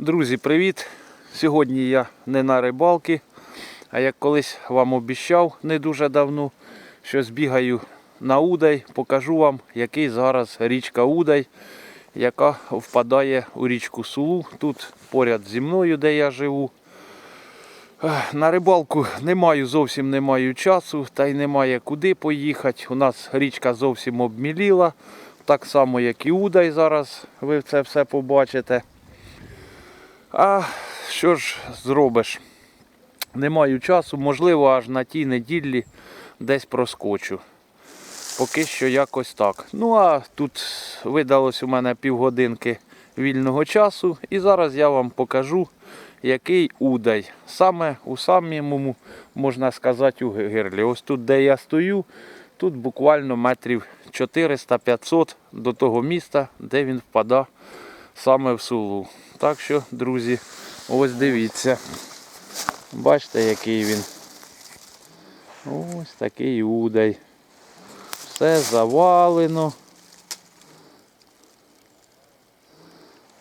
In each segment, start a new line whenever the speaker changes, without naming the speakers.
Друзі, привіт! Сьогодні я не на рибалки, а як колись вам обіщав не дуже давно, що збігаю на Удай, покажу вам, який зараз річка Удай, яка впадає у річку Сулу. Тут поряд зі мною, де я живу. На рибалку не маю, зовсім не маю часу, та й немає куди поїхати. У нас річка зовсім обміліла, так само, як і Удай зараз. Ви це все побачите. А що ж зробиш? Не маю часу, можливо, аж на тій неділі десь проскочу. Поки що якось так. Ну а тут видалось у мене півгодинки вільного часу. І зараз я вам покажу, який удай. Саме у самому, можна сказати, у гирлі. Ось тут, де я стою, тут буквально метрів 400-500 до того міста, де він впадає саме в сулу. Так що, друзі, ось дивіться. Бачите, який він. Ось такий удай. Все завалено.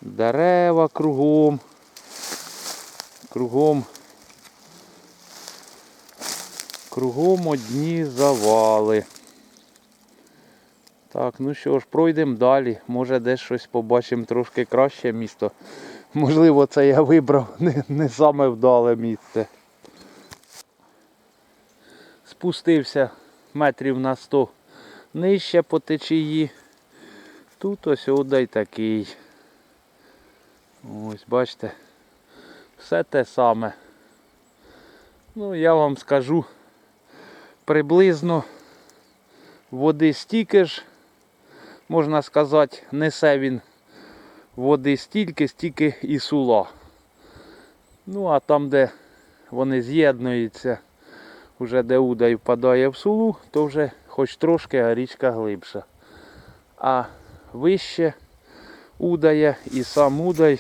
Дерева кругом. Кругом. Кругом одні завали. Так, ну що ж, пройдемо далі. Може десь щось побачимо трошки краще місто. Можливо, це я вибрав не, не саме вдале місце. Спустився метрів на 100 нижче по течії. Тут ось одай такий. Ось бачите. Все те саме. Ну, я вам скажу приблизно води стільки ж, можна сказати, несе він води стільки, стільки і сула. Ну а там, де вони з'єднуються, вже де удай впадає в сулу, то вже хоч трошки, а річка глибша. А вище удає і сам удай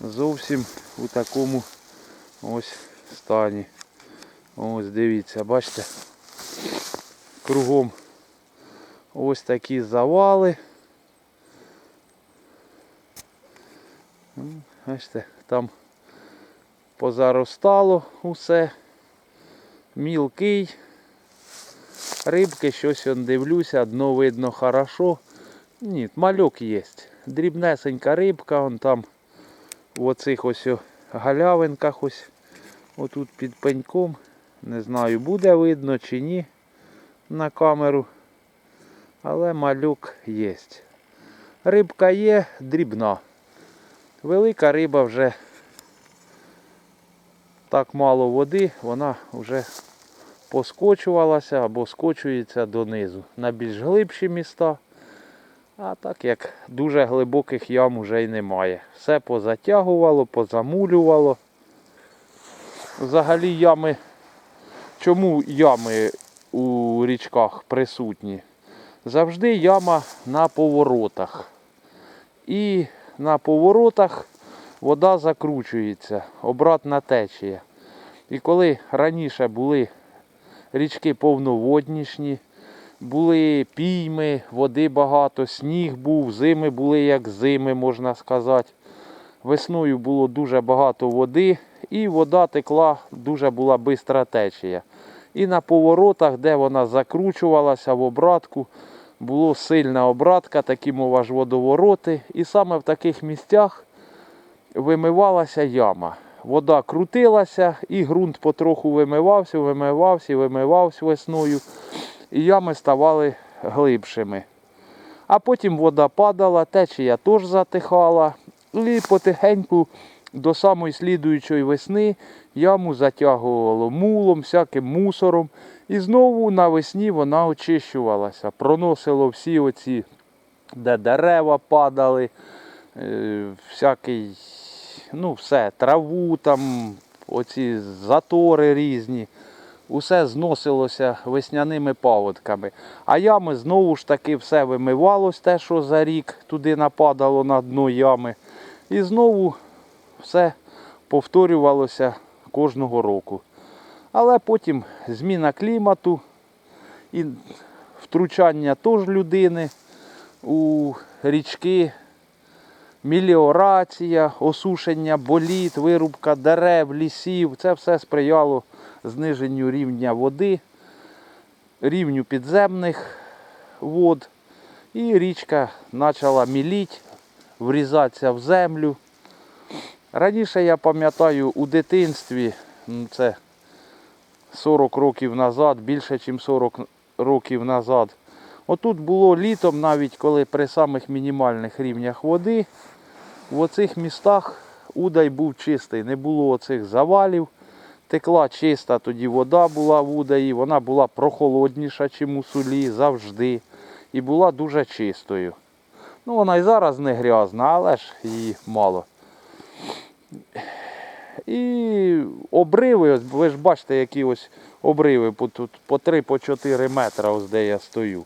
зовсім у такому ось стані. Ось дивіться, бачите, кругом ось такі завали. Ну, Бачите, там позаростало усе. Мілкий. Рибки, щось он дивлюся, дно видно хорошо. Ні, мальок є. Дрібнесенька рибка, он там в оцих ось галявинках ось отут під пеньком. Не знаю, буде видно чи ні на камеру. Але малюк є. Рибка є дрібна. Велика риба вже так мало води, вона вже поскочувалася або скочується донизу на більш глибші міста. А так як дуже глибоких ям вже й немає. Все позатягувало, позамулювало. Взагалі ями. Чому ями у річках присутні? Завжди яма на поворотах. І на поворотах вода закручується, обратна течія. І коли раніше були річки повноводнішні, були пійми, води багато, сніг був, зими були як зими, можна сказати. Весною було дуже багато води і вода текла, дуже була бистра течія. І на поворотах, де вона закручувалася в обратку, була сильна обратка, такі мова ж водовороти. І саме в таких місцях вимивалася яма. Вода крутилася і ґрунт потроху вимивався, вимивався, вимивався весною. І ями ставали глибшими. А потім вода падала, течія теж затихала. І потихеньку до самої слідуючої весни яму затягувало мулом, всяким мусором. І знову навесні вона очищувалася. Проносило всі оці, де дерева падали, е, всякий, ну все, траву там, оці затори різні. Усе зносилося весняними паводками. А ями знову ж таки все вимивалось, те, що за рік туди нападало на дно ями. І знову все повторювалося кожного року. Але потім зміна клімату і втручання теж людини у річки, меліорація, осушення боліт, вирубка дерев, лісів. Це все сприяло зниженню рівня води, рівню підземних вод. І річка почала міліть, врізатися в землю. Раніше я пам'ятаю у дитинстві, це 40 років назад, більше ніж 40 років назад. Отут було літом, навіть коли при самих мінімальних рівнях води, в оцих містах удай був чистий, не було оцих завалів. Текла чиста тоді вода була в удаї, вона була прохолодніша, ніж у сулі завжди. І була дуже чистою. Ну, вона і зараз не грязна, але ж її мало. І обриви, ви ж бачите, які ось обриви по, тут, по 3-4 метра, ось де я стою.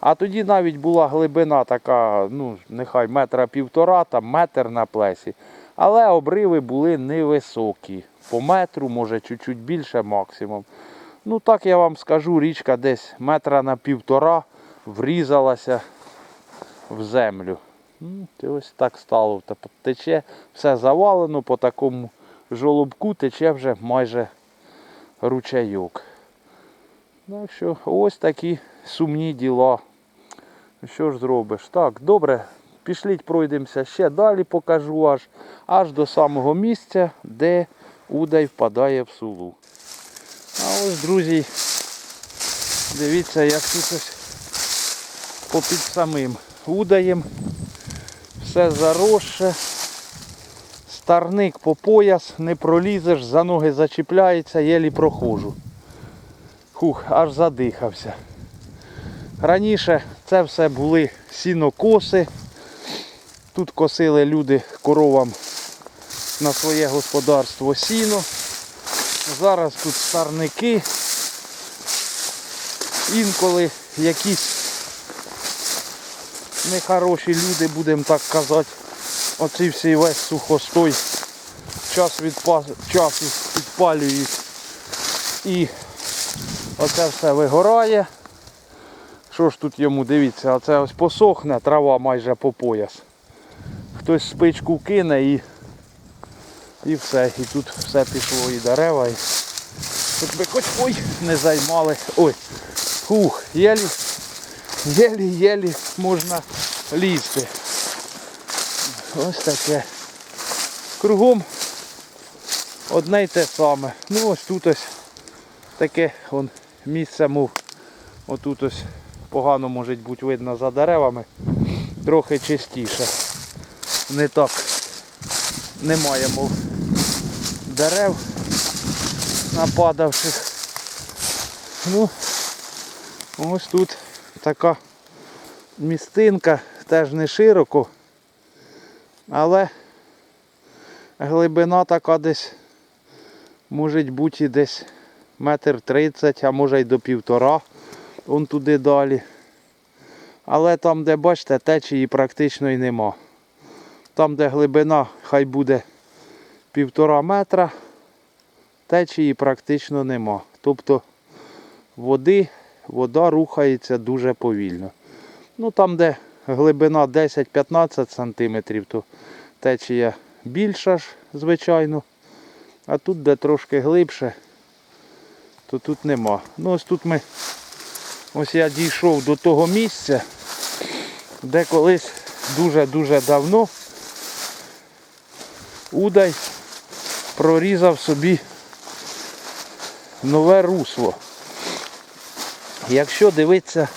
А тоді навіть була глибина така, ну, нехай метра півтора, там метр на плесі. Але обриви були невисокі. По метру, може, чуть-чуть більше максимум. Ну так я вам скажу, річка десь метра на півтора врізалася в землю. Ну, і ось так стало. Тобто Тече все завалено по такому жолобку, тече вже майже ручайок. Так що ось такі сумні діла. Що ж зробиш? Так, добре, пішліть пройдемося ще далі, покажу аж, аж до самого місця, де удай впадає в сулу. А ось, друзі, дивіться, як тут ось попід самим удаєм. Все заросше. Старник по пояс, не пролізеш, за ноги зачіпляється, єлі проходжу. Хух, аж задихався. Раніше це все були сінокоси. Тут косили люди коровам на своє господарство сіно. Зараз тут старники. Інколи якісь нехороші люди, будемо так казати, оцей всій весь сухостой час від часу підпалюють і оце все вигорає. Що ж тут йому дивіться, оце ось посохне, трава майже по пояс. Хтось спичку кине і, і все. І тут все пішло і дерева. І... Хоч би хоч ой, не займали. Ой, фух, єлі, єлі-єлі можна лізти. Ось таке. Кругом одне й те саме. Ну ось тут ось таке вон, місце, мов отут ось погано може бути видно за деревами. Трохи чистіше. Не так немає, мов дерев нападавших. Ну, ось тут така містинка, теж не широко, але глибина така десь може бути десь метр тридцять, а може й до півтора. Вон туди далі. Але там, де бачите, течії практично й нема. Там, де глибина хай буде півтора метра, течії практично нема. Тобто води, вода рухається дуже повільно. Ну там, де глибина 10-15 см, то течія більша ж, звичайно. А тут, де трошки глибше, то тут нема. Ну ось тут ми, ось я дійшов до того місця, де колись дуже-дуже давно Удай прорізав собі нове русло. Якщо дивитися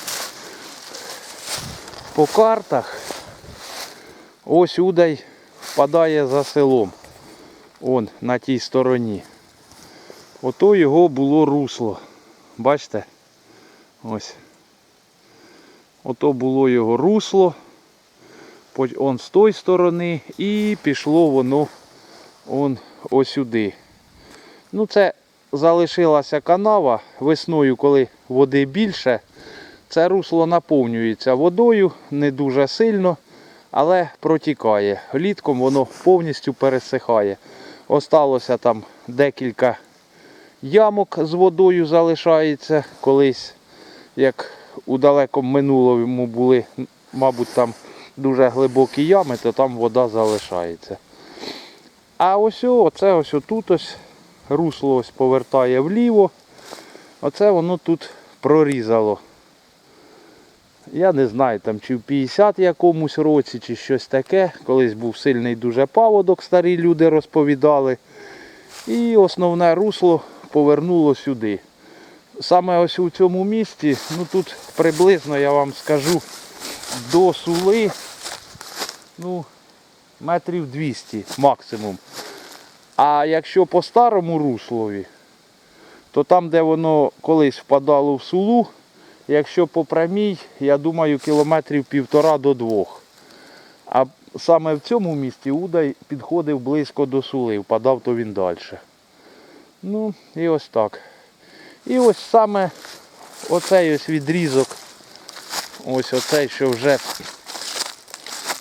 по картах, ось Удай впадає за селом. Он на тій стороні. Ото його було русло. Бачите? Ось. Ото було його русло. Он з тої сторони і пішло воно он сюди. Ну це залишилася канава весною, коли води більше. Це русло наповнюється водою не дуже сильно, але протікає. Літком воно повністю пересихає. Осталося там декілька ямок з водою залишається. Колись, як у далекому минулому були, мабуть, там дуже глибокі ями, то там вода залишається. А ось о, оце ось тут ось русло ось повертає вліво. Оце воно тут прорізало. Я не знаю, там чи в 50 якомусь році, чи щось таке. Колись був сильний дуже паводок, старі люди розповідали. І основне русло повернуло сюди. Саме ось у цьому місці, ну тут приблизно я вам скажу, до сули ну, метрів 200 максимум. А якщо по старому руслові, то там, де воно колись впадало в сулу, якщо по прямій, я думаю, кілометрів півтора до двох. А саме в цьому місці Удай підходив близько до сули, впадав то він далі. Ну, і ось так. І ось саме оцей ось відрізок, ось оцей, що вже,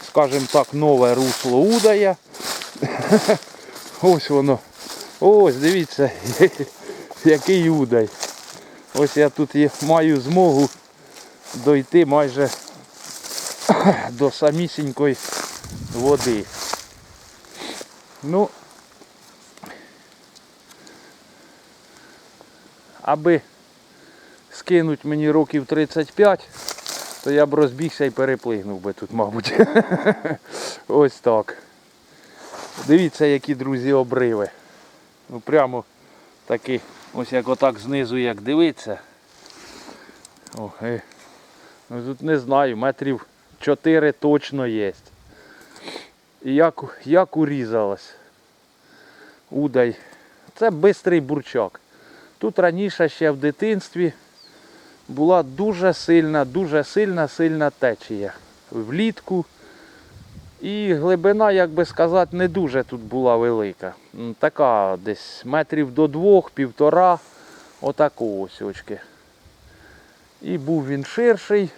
скажімо так, нове русло Удая. Ось воно. Ось, дивіться, який удай. Ось я тут маю змогу дойти майже до самісінької води. Ну, аби скинуть мені років 35, то я б розбігся і переплигнув би тут, мабуть. Ось так. Дивіться, які друзі обриви. Ну прямо такі, ось як отак знизу як дивиться. О, і, ну, тут не знаю, метрів 4 точно є. І як, як урізалась. Удай. Це бистрий бурчак. Тут раніше ще в дитинстві була дуже сильна, дуже сильна, сильна течія. Влітку. І глибина, як би сказати, не дуже тут була велика. Така десь метрів до двох, півтора, отаку ось очки. І був він ширший.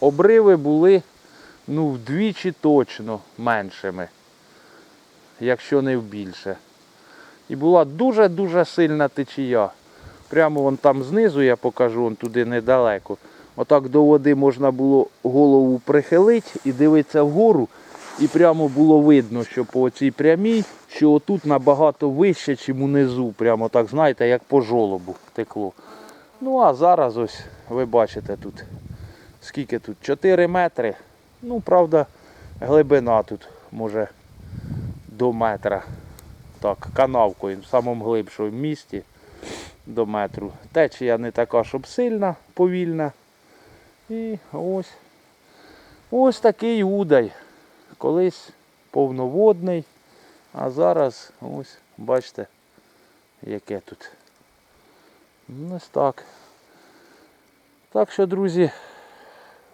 Обриви були ну, вдвічі точно меншими, якщо не більше. І була дуже-дуже сильна течія. Прямо вон там знизу я покажу, вон туди недалеко. Отак до води можна було голову прихилити і дивитися вгору. І прямо було видно, що по цій прямій, що отут набагато вище, ніж унизу. Прямо так, знаєте, як по жолобу текло. Ну а зараз ось ви бачите тут. Скільки тут? 4 метри. Ну, правда, глибина тут може до метра. Так, канавкою в самому глибшому місті до метру. Течія не така, щоб сильна, повільна. І ось. Ось такий удай. Колись повноводний, а зараз ось бачите, яке тут. Ну, Ось так. Так що, друзі,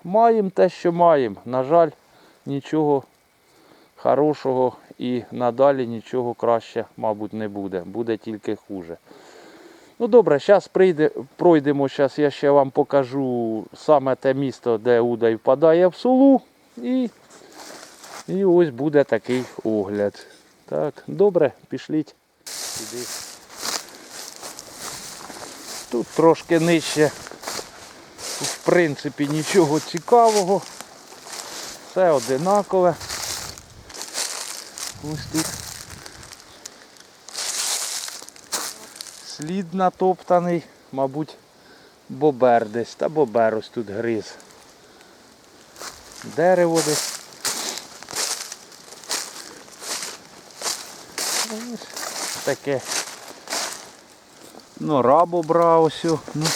маємо те, що маємо. На жаль, нічого хорошого і надалі нічого краще, мабуть, не буде. Буде тільки хуже. Ну добре, зараз прийде, пройдемо, зараз я ще вам покажу саме те місто, де Удай впадає в Сулу. І, і ось буде такий огляд. Так, добре, пішліть сюди. Тут трошки нижче, в принципі, нічого цікавого. Все одинакове. Ось тут слід натоптаний, мабуть, бобер десь, та бобер ось тут гриз. Дерево десь. Ось таке. Нора бобра ось. о, Ну,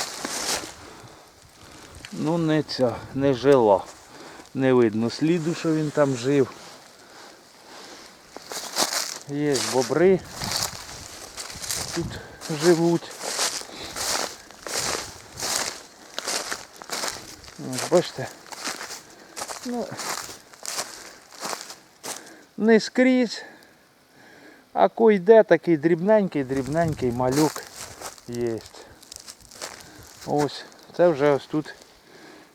ну не ця, не жила. Не видно сліду, що він там жив. Є бобри. Тут живуть. Ось, бачите. Ну, не скрізь. А ко йде такий дрібненький, дрібненький малюк є. Ось, це вже ось тут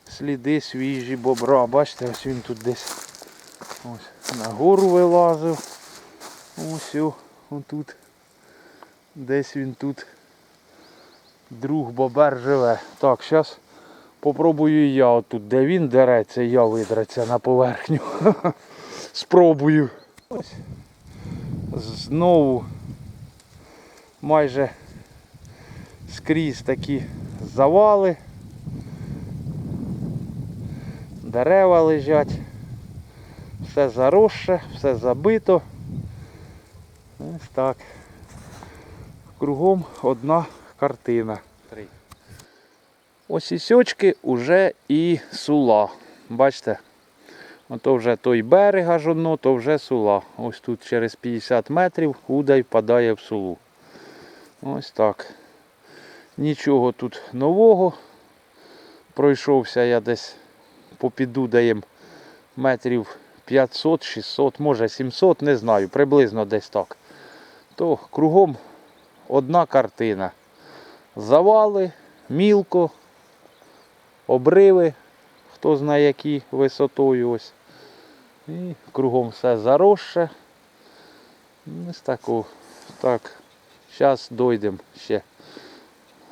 сліди свіжі бобра. Бачите, ось він тут десь ось на гору вилазив. Ось о, отут. Десь він тут. Друг бобер живе. Так, зараз Попробую я отут, де він дереться, я видраться на поверхню. Спробую. Ось. Знову майже скрізь такі завали. Дерева лежать. Все заросше, все забито. Ось так. Кругом одна картина. Ось і сьочки уже і сула. Бачите? Ото вже той берег аж одно, то вже сула. Ось тут через 50 метрів удай впадає в сулу. Ось так. Нічого тут нового. Пройшовся я десь по підудаєм метрів 500-600, може 700, не знаю, приблизно десь так. То кругом одна картина. Завали, мілко, обриви, хто знає які висотою ось. І кругом все заросше. Ось таку. Так. Зараз дойдемо ще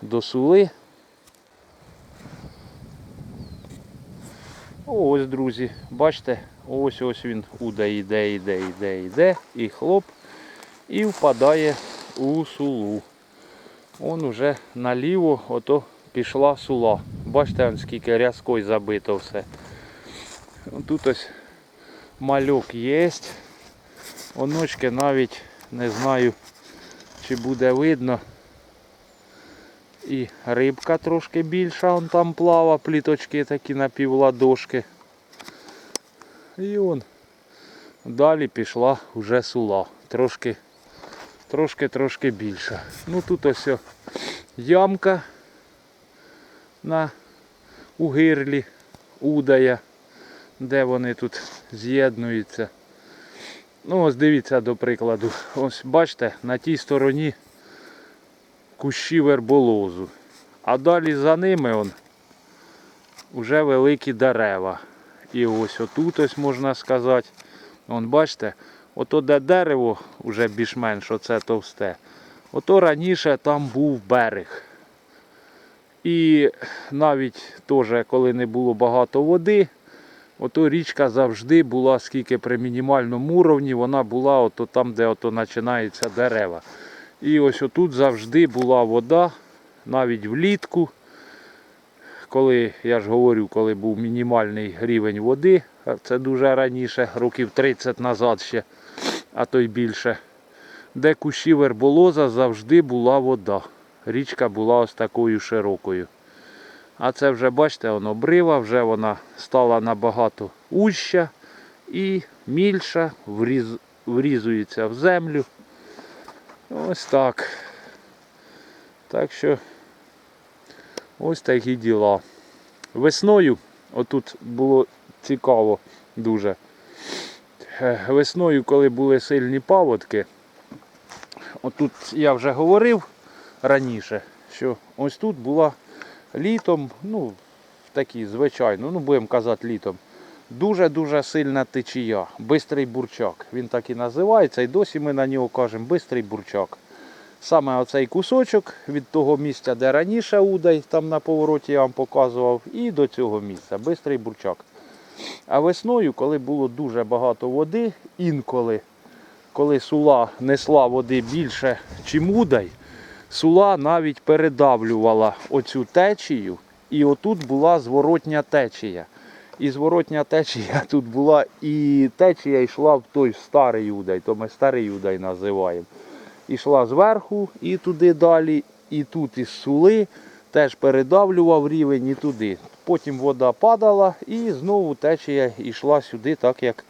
до сули. Ось, друзі, бачите, ось ось він уде йде, йде, йде, йде, і хлоп, і впадає у сулу. Он уже наліво ото пішла сула. Бачите, скільки рязкою забито все. Тут ось мальок є. Оночки навіть не знаю, чи буде видно. І рибка трошки більша, он там плава, пліточки такі на півладошки. І он далі пішла вже сула. Трошки, трошки, трошки більша. Ну тут ось ямка на у гирлі удая, де вони тут з'єднуються. Ну ось дивіться до прикладу. Ось бачите, на тій стороні кущі верболозу. А далі за ними он вже великі дерева. І ось отут ось можна сказати. Вон бачите, ото де дерево вже більш-менш оце товсте. Ото раніше там був берег. І навіть теж, коли не було багато води, ото річка завжди була, скільки при мінімальному уровні, вона була ото там, де ото починаються дерева. І ось отут завжди була вода, навіть влітку. Коли, я ж говорю, коли був мінімальний рівень води, це дуже раніше, років 30 назад ще, а то й більше, де кущі верболоза завжди була вода. Річка була ось такою широкою. А це вже, бачите, воно брива, вже вона стала набагато уща і мільша, вріз, врізується в землю. Ось так. Так що ось такі діла. Весною, отут було цікаво дуже. Е, Весною, коли були сильні паводки, отут я вже говорив раніше, що ось тут була літом, ну, такі, звичайно, ну будемо казати літом. Дуже-дуже сильна течія, бистрий бурчак. Він так і називається, і досі ми на нього кажемо бистрий бурчак. Саме оцей кусочок від того місця, де раніше удай, там на повороті я вам показував, і до цього місця бистрий бурчак. А весною, коли було дуже багато води, інколи, коли сула несла води більше, чим удай, сула навіть передавлювала оцю течію, і отут була зворотня течія. І зворотня течія тут була, і течія йшла в той старий удай, то ми старий удай називаємо. Ішла зверху і туди далі, і тут із сули теж передавлював рівень і туди. Потім вода падала і знову течія йшла сюди, так як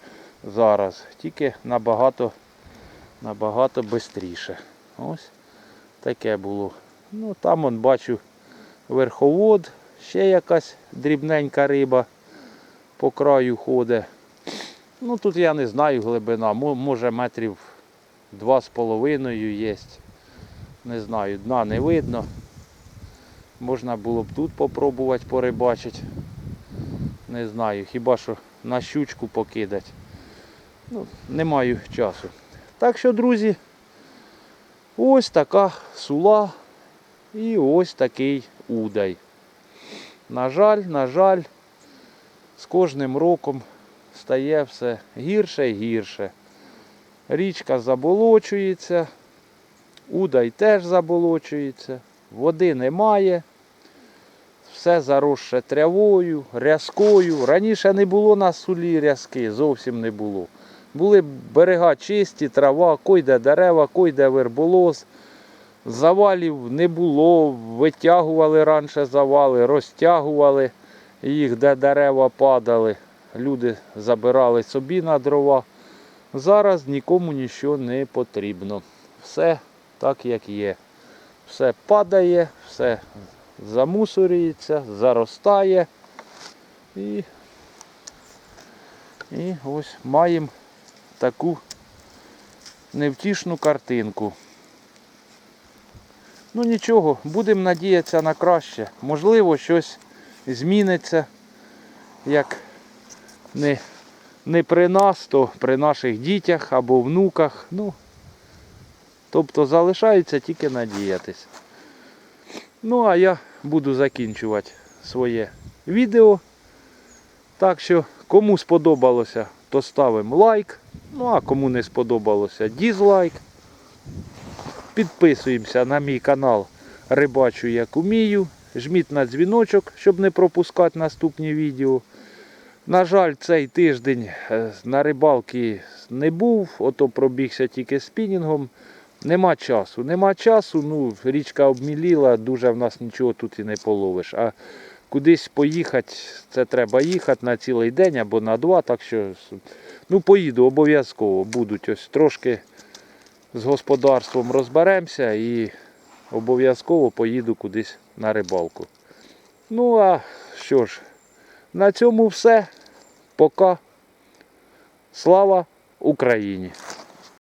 зараз. Тільки набагато набагато швидше. Ось таке було. Ну Там он бачу верховод, ще якась дрібненька риба по краю ходить. Ну тут я не знаю глибина, може метрів два з половиною є. Не знаю, дна не видно. Можна було б тут попробувати порибачити. Не знаю, хіба що на щучку покидати. Ну, не маю часу. Так що, друзі, ось така сула і ось такий удай. на жаль, на жаль, з кожним роком стає все гірше і гірше. Річка заболочується, удай теж заболочується, води немає, все заросше травою, рязкою. Раніше не було на сулі рязки, зовсім не було. Були берега чисті, трава, койде дерева, койде верболоз. Завалів не було, витягували раніше завали, розтягували їх, де дерева падали. Люди забирали собі на дрова. Зараз нікому нічого не потрібно. Все так, як є. Все падає, все замусорюється, заростає. І, і ось маємо таку невтішну картинку. Ну нічого, будемо надіятися на краще. Можливо, щось зміниться, як не, не при нас, то при наших дітях або внуках. Ну, тобто залишається тільки надіятись. Ну, а я буду закінчувати своє відео. Так що, кому сподобалося, то ставимо лайк. Ну а кому не сподобалося, дізлайк. Підписуємося на мій канал Рибачу як умію. Жміть на дзвіночок, щоб не пропускати наступні відео. На жаль, цей тиждень е, на рибалки не був, ото пробігся тільки спінінгом. Нема часу. Нема часу, ну, річка обміліла, дуже в нас нічого тут і не половиш. Кудись поїхати, це треба їхати на цілий день або на два. Так що ну, поїду обов'язково. Будуть ось трошки з господарством розберемося і обов'язково поїду кудись на рибалку. Ну а що ж, на цьому все. Пока. Слава Україні!